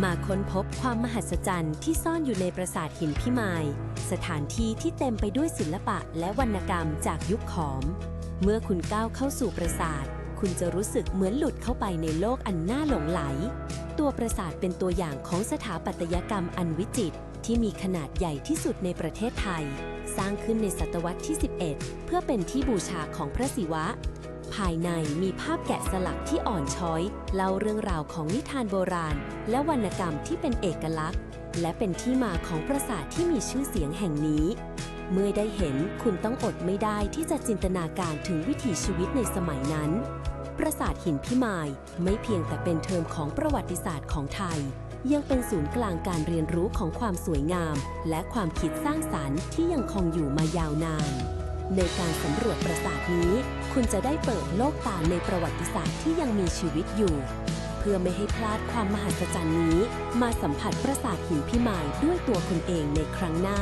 มาค้นพบความมหัศจรรย์ที่ซ่อนอยู่ในปราสาทหินพิมาย สถานที่ที่เต็มไปด้วยศิลปะและวรรณกรรมจากยุคขอม เมื่อคุณก้าวเข้าสู่ปราสาท คุณจะรู้สึกเหมือนหลุดเข้าไปในโลกอันน่าหลงไหล ตัวปราสาทเป็นตัวอย่างของสถาปัตยกรรมอันวิจิตรที่มีขนาดใหญ่ที่สุดในประเทศไทย สร้างขึ้นในศตวรรษที่ 11 เพื่อเป็นที่บูชาของพระศิวะ ภายในมีภาพแกะสลักที่อ่อนช้อยเล่าเรื่องราวของนิทานโบราณ และวรรณกรรมที่เป็นเอกลักษณ์ และเป็นที่มาของปราสาทที่มีชื่อเสียงแห่งนี้ เมื่อได้เห็นคุณต้องอดไม่ได้ที่จะจินตนาการถึงวิถีชีวิตในสมัยนั้น ปราสาทหินพิมายไม่เพียงแต่เป็นเทอมของประวัติศาสตร์ของไทย ยังเป็นศูนย์กลางการเรียนรู้ของความสวยงาม และความคิดสร้างสรรค์ที่ยังคงอยู่มายาวนาน ในการสำรวจปราสาทนี้ คุณจะได้เปิดโลกตาในประวัติศาสตร์ที่ยังมีชีวิตอยู่ เพื่อไม่ให้พลาดความมหัศจรรย์นี้ มาสัมผัสปราสาทหินพิมายด้วยตัวคุณเองในครั้งหน้า